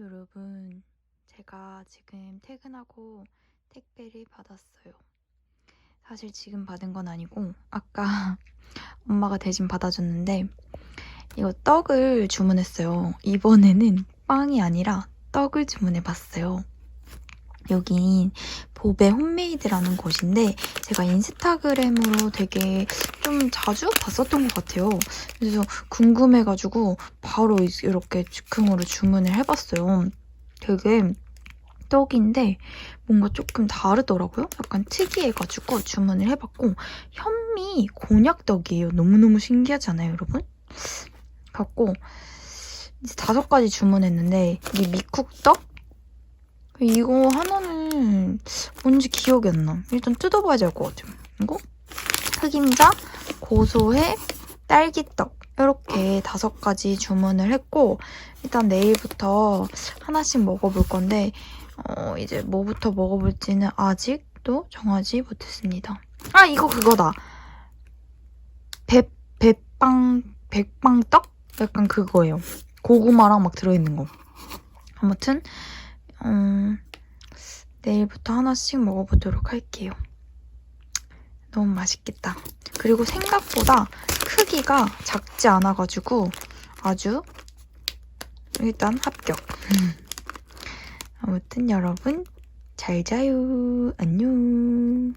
여러분, 제가 지금 퇴근하고 택배를 받았어요. 사실 지금 받은 건 아니고, 아까 엄마가 대신 받아줬는데, 이거 떡을 주문했어요. 이번에는 빵이 아니라 떡을 주문해 봤어요. 여긴 보베 홈메이드라는 곳인데, 제가 인스타그램으로 되게 좀 자주 봤었던 것 같아요. 그래서 궁금해가지고 바로 이렇게 즉흥으로 주문을 해봤어요. 되게 떡인데 뭔가 조금 다르더라고요. 약간 특이해가지고 주문을 해봤고 현미 곤약떡이에요. 너무너무 신기하지 않아요, 여러분? 갖고 이제 다섯 가지 주문했는데 이게 미쿡떡? 이거 하나는 뭔지 기억이 안 나. 일단 뜯어봐야 될 것 같아요. 이거 흑임자, 고소해, 딸기떡 이렇게 다섯 가지 주문을 했고 일단 내일부터 하나씩 먹어볼 건데 어, 이제 뭐부터 먹어볼지는 아직도 정하지 못했습니다. 아 이거 그거다. 배 배빵 백빵떡 약간 그거예요. 고구마랑 막 들어있는 거. 아무튼 음, 내일부터 하나씩 먹어보도록 할게요. 너무 맛있겠다. 그리고 생각보다 크기가 작지 않아가지고 아주 일단 합격. 아무튼 여러분 잘 자요. 안녕.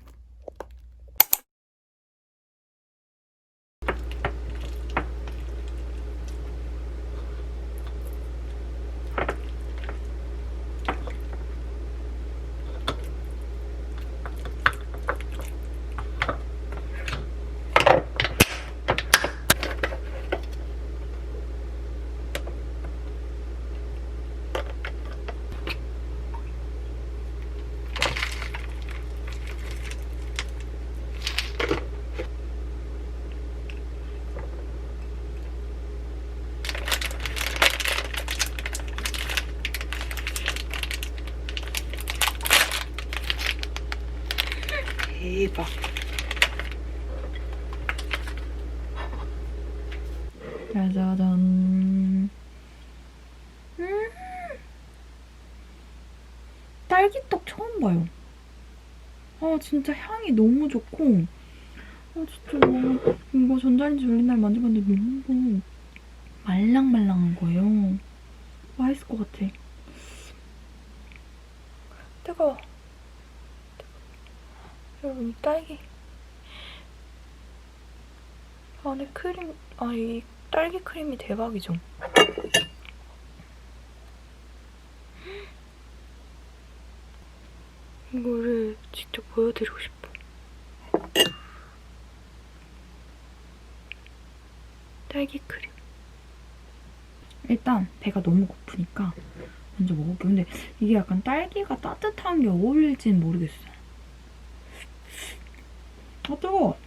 대박. 짜자잔. 음. 딸기떡 처음 봐요. 아, 진짜 향이 너무 좋고. 아, 진짜 너무. 이거 전자레인지 돌린 날 만져봤는데 너무 말랑말랑한 거예요. 맛있을 것 같아. 뜨거워. 여러분 딸기 안에 크림 아이 딸기 크림이 대박이죠. 이거를 직접 보여드리고 싶어. 딸기 크림. 일단 배가 너무 고프니까 먼저 먹어볼게요. 근데 이게 약간 딸기가 따뜻한 게 어울릴지는 모르겠어요. 아 뜨거워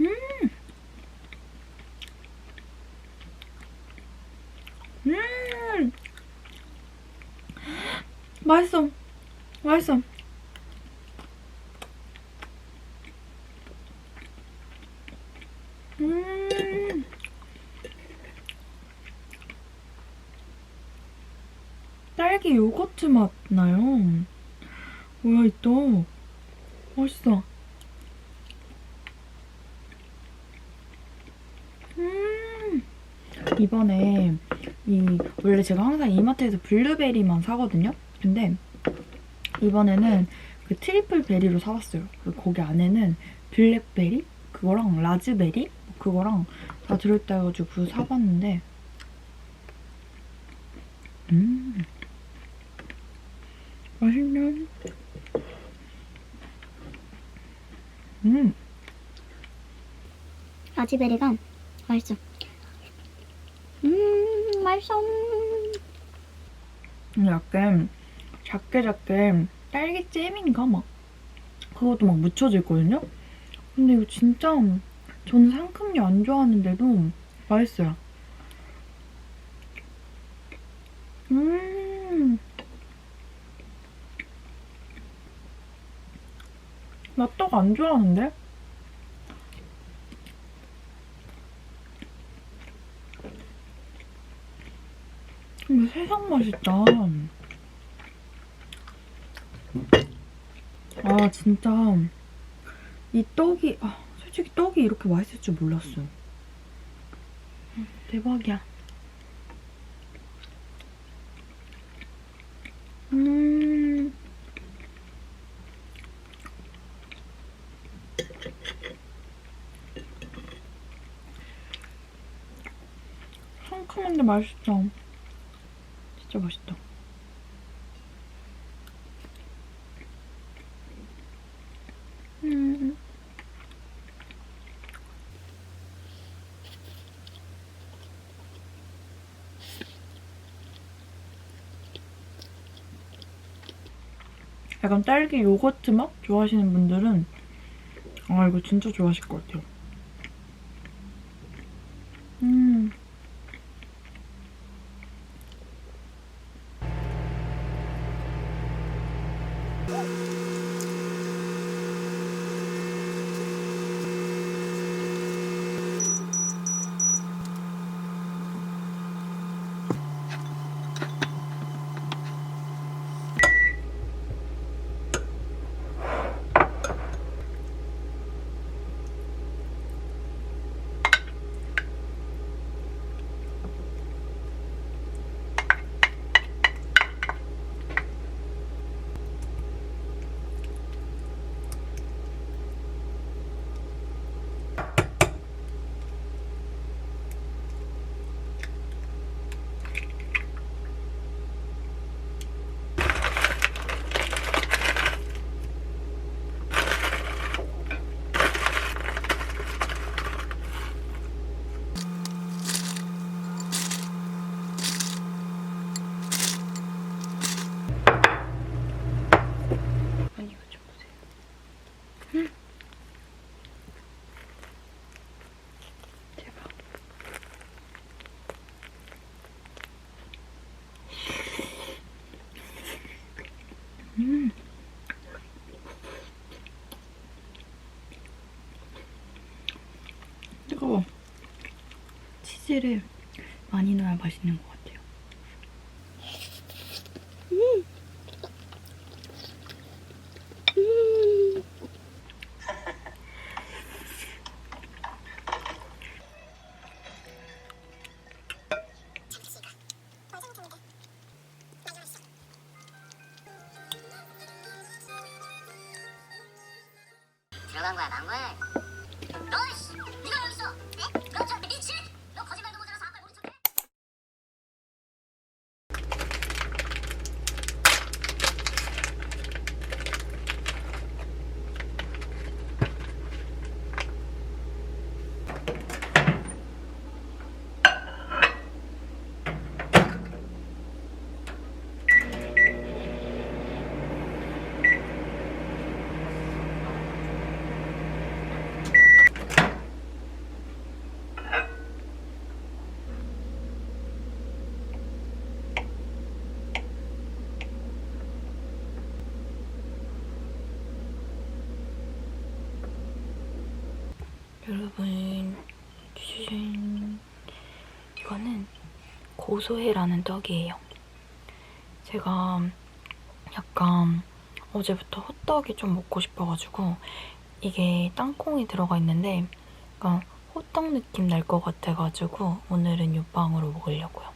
음 음! 맛있어. 맛있어. 음. 딸기 요거트 맛 나요. 뭐야 이또? 맛있어. 음. 이번에 이 원래 제가 항상 이마트에서 블루베리만 사거든요. 근데 이번에는 그 트리플 베리로 사봤어요. 그리고 거기 안에는 블랙베리 그거랑 라즈베리 그거랑 다 들어있다 해가지고 사봤는데 음 맛있네. 음 라즈베리가 맛있어. 음, 맛있어. 약간 작게 작게 딸기 잼인가 막 그것도 막 묻혀져 있거든요. 근데 이거 진짜 저는 상큼류 안 좋아하는데도 맛있어요. 음. 나떡 안 좋아하는데? 근데 세상 맛있다. 아 진짜 이 떡이 아 솔직히 떡이 이렇게 맛있을 줄 몰랐어. 음, 대박이야. 음. 상큼한데 맛있어. 진짜 맛있다. 음. 약간 딸기 요거트 맛 좋아하시는 분들은 아 이거 진짜 좋아하실 것 같아요. 치즈를 많이 넣어야 맛있는 것 같아요. 고소해라는 떡이에요. 제가 약간 어제부터 호떡이 좀 먹고 싶어가지고 이게 땅콩이 들어가 있는데 약간 호떡 느낌 날 것 같아가지고 오늘은 이 빵으로 먹으려고요.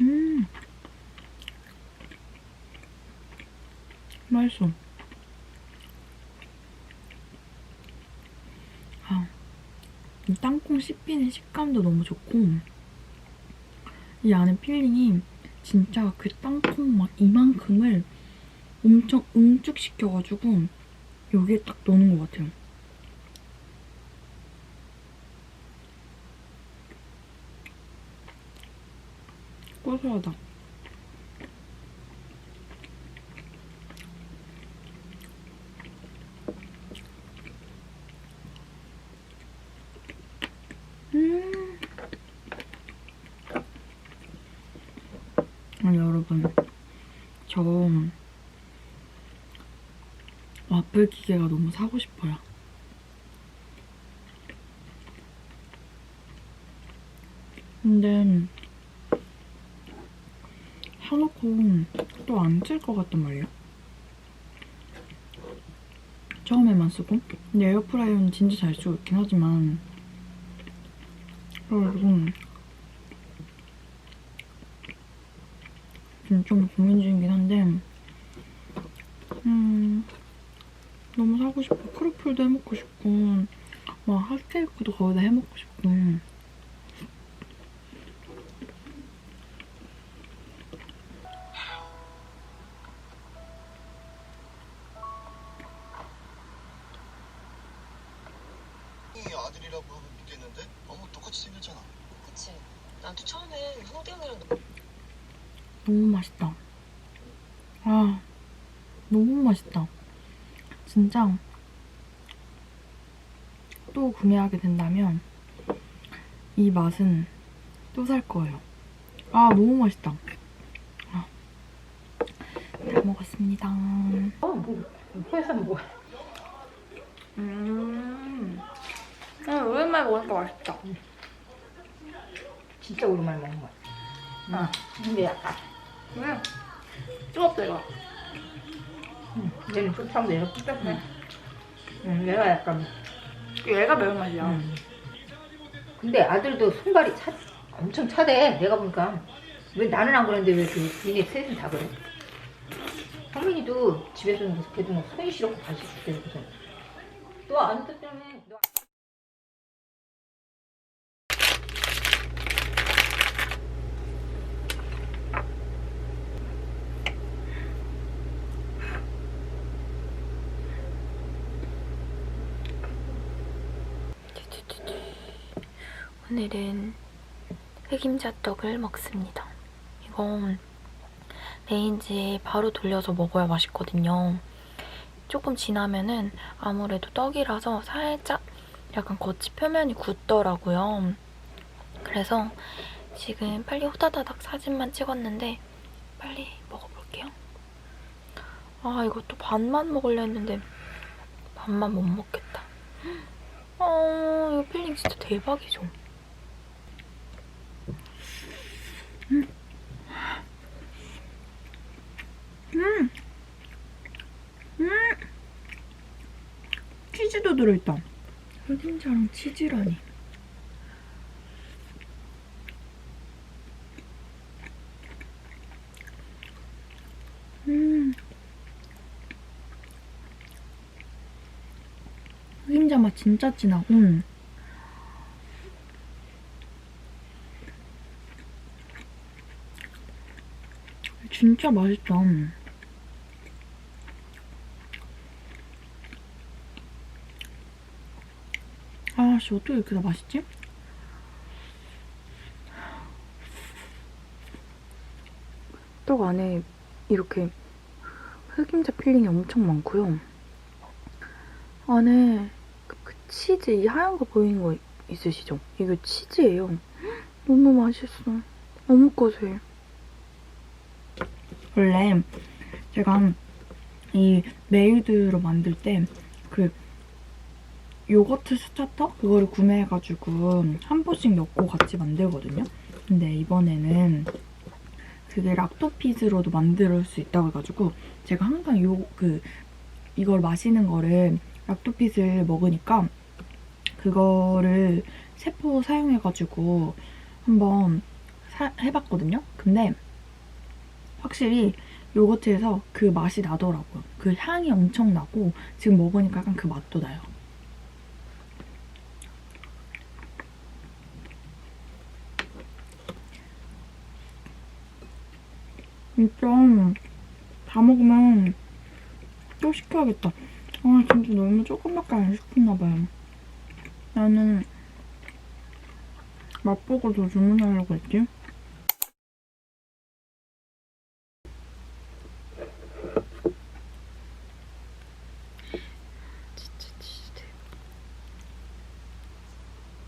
음. 맛있어. 아, 이 땅콩 씹히는 식감도 너무 좋고 이 안에 필링이 진짜 그 땅콩 막 이만큼을 엄청 응축시켜가지고 여기에 딱 넣는 것 같아요. 고소하다. 여러분. 저 와플 기계가 너무 사고 싶어요. 근데 사놓고 또 안 쓸 것 같단 말이에요 처음에만 쓰고. 근데 에어프라이어는 진짜 잘 쓰고 있긴 하지만 그래가지고 지금 좀 고민 중이긴 한데 음 너무 사고 싶어 크로플도 해먹고 싶고 막 핫케이크도 거기다 해먹고 싶고. 이 진짜 또 구매하게 된다면 이 맛은 또 살 거예요. 아, 너무 맛있다. 아, 잘 먹었습니다. 해산 뭐 음, 오랜만에 먹으니까 맛있다. 진짜 오랜만에 먹는 거야. 아, 근데 약간 왜? 뜨겁다, 이거. 음, 얘는 쫓아오고 얘가 쫓아오네. 음, 얘가 약간 얘가 매운맛이야. 음. 근데 아들도 손발이 차, 엄청 차대. 내가 보니까 왜 나는 안 그러는데 왜그 니네 셋은 다 그래? 성민이도 집에서는 걔도 뭐 손이 싫었고 다시 죽대 그래서 너안 때문에 너 오늘은 흑임자떡을 먹습니다. 이건 레인지에 바로 돌려서 먹어야 맛있거든요. 조금 지나면은 아무래도 떡이라서 살짝 약간 겉이 표면이 굳더라고요. 그래서 지금 빨리 호다다닥 사진만 찍었는데 빨리 먹어볼게요. 아 이것도 반만 먹으려 했는데 반만 못 먹겠다. 어 이거 필링 진짜 대박이죠. 치즈도 들어있다. 흑임자랑 치즈라니. 음. 흑임자 맛 진짜 진하고. 진짜 맛있다. 아씨 어떻게 이렇게 다 맛있지? 떡 안에 이렇게 흑임자 필링이 엄청 많고요. 안에 그, 그 치즈 이 하얀 거 보이는 거 있으시죠? 이게 치즈예요. 너무 맛있어. 너무 고소해. 원래 제가 이 메이드로 만들 때 그 요거트 스타터 그거를 구매해가지고 한 포씩 넣고 같이 만들거든요. 근데 이번에는 그게 락토피즈로도 만들 수 있다고 해가지고 제가 항상 요 그 이걸 마시는 거를 락토피즈를 먹으니까 그거를 세포 사용해가지고 한번 사- 해봤거든요. 근데 확실히 요거트에서 그 맛이 나더라고요. 그 향이 엄청 나고 지금 먹으니까 약간 그 맛도 나요. 진짜 다 먹으면 또 시켜야겠다. 아 진짜 너무 조금밖에 안 시켰나 봐요. 나는 맛보고 더 주문하려고 했지. 진짜 치즈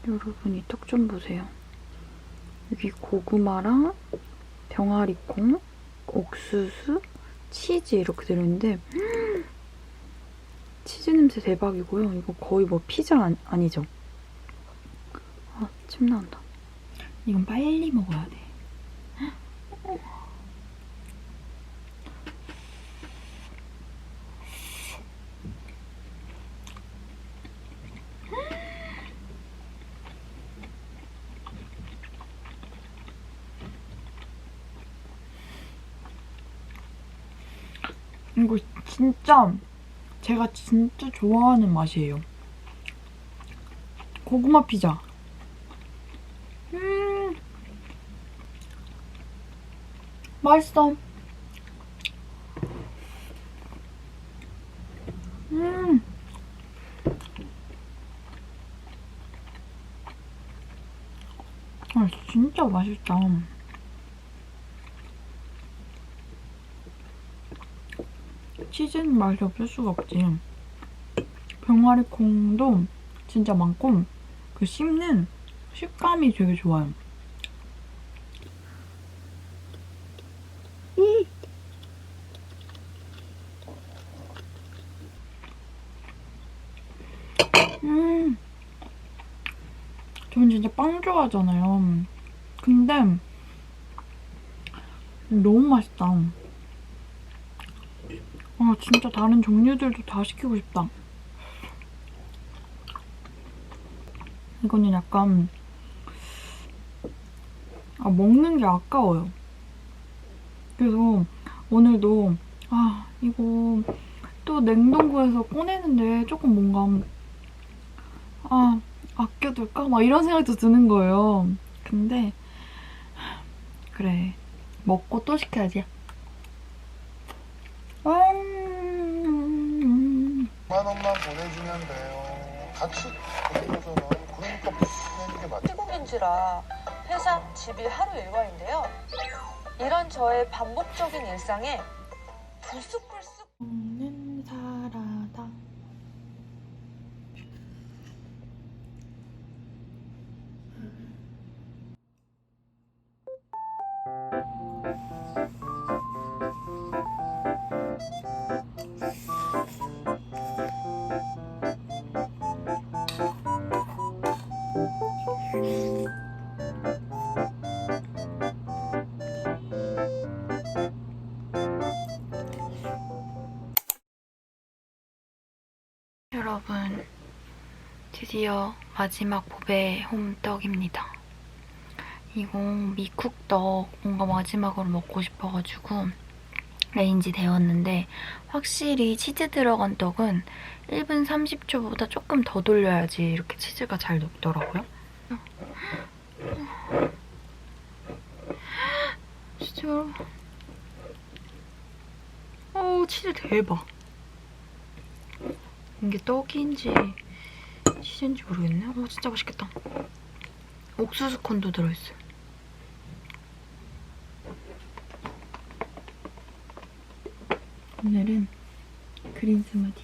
대박. 여러분 이떡좀 보세요. 여기 고구마랑 병아리콩, 옥수수, 치즈 이렇게 들어있는데 음! 치즈 냄새 대박이고요. 이거 거의 뭐 피자 아니, 아니죠? 아, 침 나온다. 이건 빨리 먹어야 돼. 이거 진짜 제가 진짜 좋아하는 맛이에요. 고구마 피자. 음, 맛있어. 음. 아, 진짜 맛있다. 치즈는 맛이 없을 수가 없지. 병아리 콩도 진짜 많고 그 씹는 식감이 되게 좋아요. 음. 저는 진짜 빵 좋아하잖아요. 근데 너무 맛있다. 아 진짜 다른 종류들도 다 시키고 싶다. 이거는 약간 아, 먹는 게 아까워요. 그래서 오늘도 아 이거 또 냉동고에서 꺼내는데 조금 뭔가 아 아껴둘까 막 이런 생각도 드는 거예요. 근데 그래 먹고 또 시켜야지. 음. 만 원만 보내주면 돼요. 같이 보내줘서는 그러니까 보내는 게 맞죠. 시국인지라 회사, 집이 하루 일과인데요. 이런 저의 반복적인 일상에 불쑥불쑥 없는 사라 여러분, 드디어 마지막 보배 홈떡입니다. 이거 미쿡떡 뭔가 마지막으로 먹고 싶어가지고 레인지 데웠는데 확실히 치즈 들어간 떡은 1분 30초보다 조금 더 돌려야지 이렇게 치즈가 잘 녹더라고요. 진짜로. 어우, 치즈 대박. 이게 떡인지 치즈인지 모르겠네. 어, 진짜 맛있겠다. 옥수수 콘도 들어있어요. 오늘은 그린 스무디.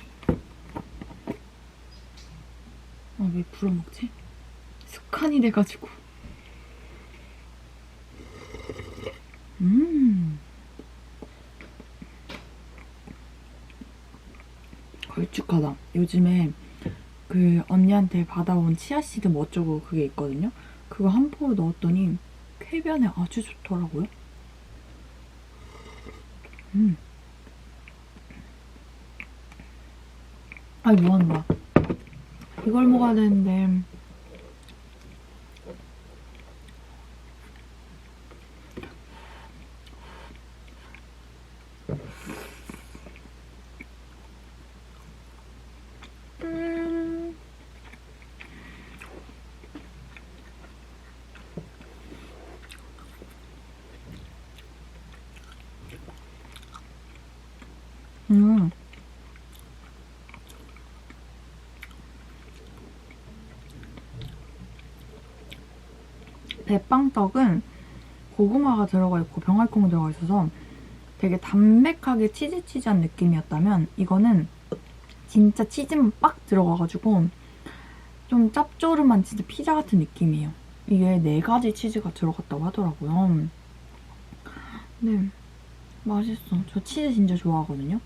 아, 왜 불어먹지? 습관이 돼가지고. 음. 걸쭉하다. 요즘에 그 언니한테 받아온 치아씨드 뭐 어쩌고 그게 있거든요. 그거 한 포로 넣었더니 쾌변에 아주 좋더라고요. 음. 뭐 하는 거야? 이걸 먹어야 되는데 음. 대빵떡은 고구마가 들어가 있고 병알콩 들어가 있어서 되게 담백하게 치즈치즈한 느낌이었다면 이거는 진짜 치즈만 빡 들어가가지고 좀 짭조름한 진짜 피자 같은 느낌이에요. 이게 네 가지 치즈가 들어갔다고 하더라고요. 네, 맛있어. 저 치즈 진짜 좋아하거든요.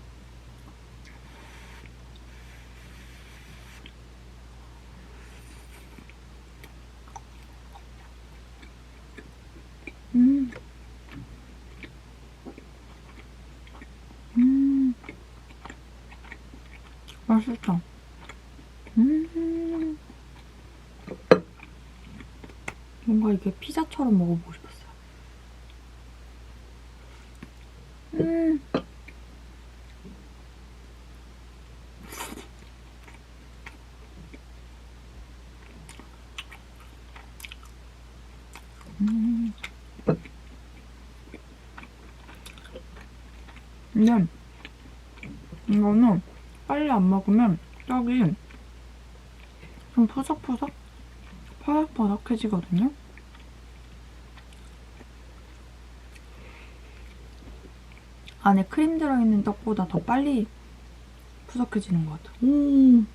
음. 음. 맛있다. 음. 이게 피자처럼 먹어보고 싶었어요. 음. 음. 근데 이거는 빨리 안 먹으면 떡이 좀 푸석푸석? 퍼석퍼석해지거든요? 안에 크림 들어있는 떡보다 더 빨리 푸석해지는 것 같아. 음.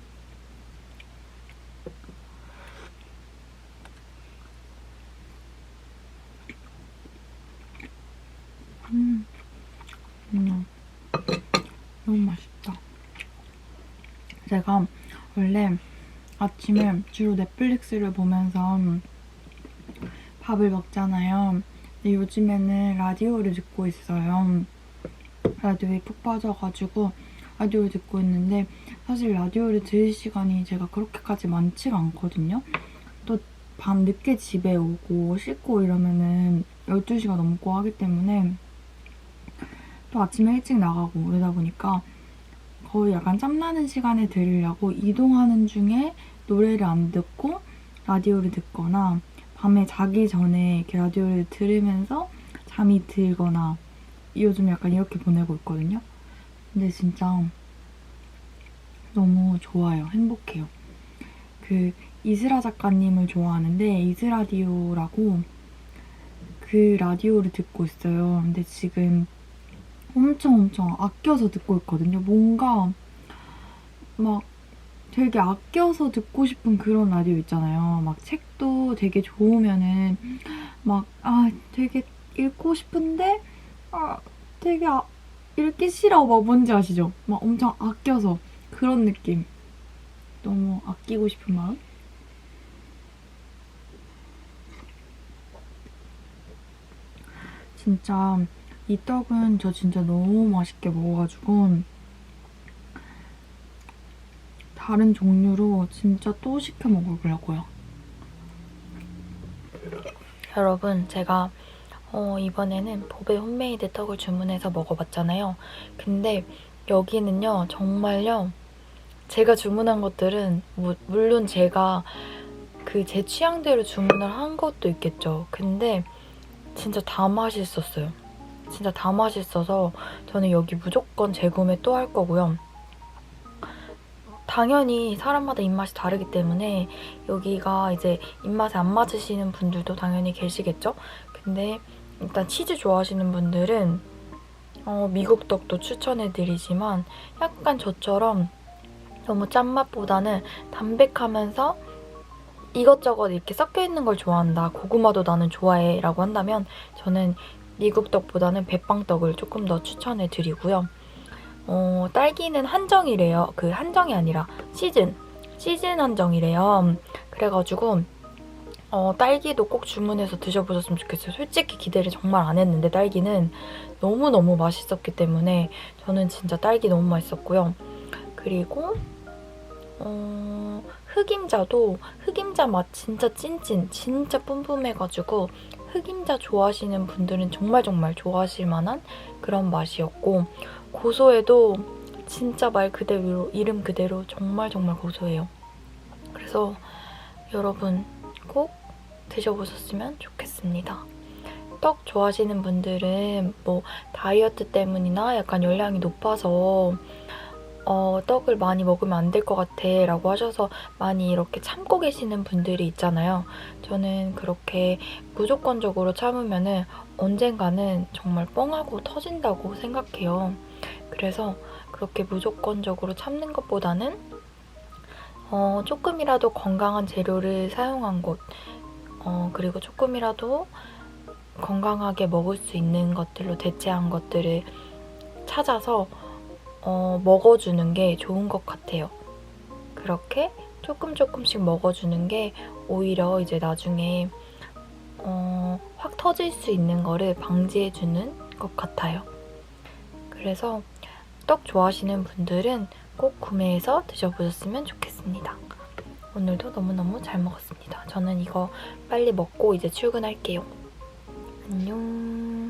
음. 음. 너무 맛있다. 제가 원래 아침에 주로 넷플릭스를 보면서 밥을 먹잖아요. 근데 요즘에는 라디오를 듣고 있어요. 라디오에 푹 빠져가지고 라디오를 듣고 있는데 사실 라디오를 들을 시간이 제가 그렇게까지 많지가 않거든요. 또 밤 늦게 집에 오고 씻고 이러면은 12시가 넘고 하기 때문에 또 아침에 일찍 나가고 이러다 보니까 거의 약간 짬나는 시간에 들으려고 이동하는 중에 노래를 안 듣고 라디오를 듣거나 밤에 자기 전에 이렇게 라디오를 들으면서 잠이 들거나 요즘 약간 이렇게 보내고 있거든요. 근데 진짜 너무 좋아요. 행복해요. 그 이슬아 작가님을 좋아하는데 이슬라디오라고 그 라디오를 듣고 있어요. 근데 지금 엄청 엄청 아껴서 듣고 있거든요. 뭔가 막 되게 아껴서 듣고 싶은 그런 라디오 있잖아요. 막 책도 되게 좋으면은 막 아 되게 읽고 싶은데 아 되게 아, 읽기 싫어 막 뭔지 아시죠? 막 엄청 아껴서 그런 느낌. 너무 아끼고 싶은 마음. 진짜 이 떡은 저 진짜 너무 맛있게 먹어가지고 다른 종류로 진짜 또 시켜 먹으려고요. 여러분 제가 어, 이번에는 보베 홈메이드 떡을 주문해서 먹어봤잖아요. 근데 여기는요 정말요 제가 주문한 것들은 무, 물론 제가 그 제 취향대로 주문을 한 것도 있겠죠. 근데 진짜 다 맛있었어요. 진짜 다 맛있어서 저는 여기 무조건 재구매 또 할 거고요. 당연히 사람마다 입맛이 다르기 때문에 여기가 이제 입맛에 안 맞으시는 분들도 당연히 계시겠죠? 근데 일단 치즈 좋아하시는 분들은 어, 미국 떡도 추천해드리지만 약간 저처럼 너무 짠맛보다는 담백하면서 이것저것 이렇게 섞여 있는 걸 좋아한다. 고구마도 나는 좋아해. 라고 한다면 저는 미국 떡보다는 백빵떡을 조금 더 추천해 드리고요. 어, 딸기는 한정이래요. 그 한정이 아니라 시즌. 시즌 한정이래요. 그래가지고 어, 딸기도 꼭 주문해서 드셔보셨으면 좋겠어요. 솔직히 기대를 정말 안 했는데 딸기는 너무너무 맛있었기 때문에 저는 진짜 딸기 너무 맛있었고요. 그리고 어, 흑임자도 흑임자 맛 진짜 찐찐 진짜 뿜뿜해가지고 흑임자 좋아하시는 분들은 정말 정말 좋아하실 만한 그런 맛이었고 고소해도 진짜 말 그대로 이름 그대로 정말 정말 고소해요. 그래서 여러분 꼭 드셔보셨으면 좋겠습니다. 떡 좋아하시는 분들은 뭐 다이어트 때문이나 약간 열량이 높아서 어, 떡을 많이 먹으면 안 될 것 같아 라고 하셔서 많이 이렇게 참고 계시는 분들이 있잖아요. 저는 그렇게 무조건적으로 참으면은 언젠가는 정말 뻥하고 터진다고 생각해요. 그래서 그렇게 무조건적으로 참는 것보다는 어, 조금이라도 건강한 재료를 사용한 곳, 어, 그리고 조금이라도 건강하게 먹을 수 있는 것들로 대체한 것들을 찾아서 어, 먹어주는 게 좋은 것 같아요. 그렇게 조금 조금씩 먹어주는 게 오히려 이제 나중에 어, 확 터질 수 있는 거를 방지해주는 것 같아요. 그래서 떡 좋아하시는 분들은 꼭 구매해서 드셔보셨으면 좋겠습니다. 오늘도 너무너무 잘 먹었습니다. 저는 이거 빨리 먹고 이제 출근할게요. 안녕.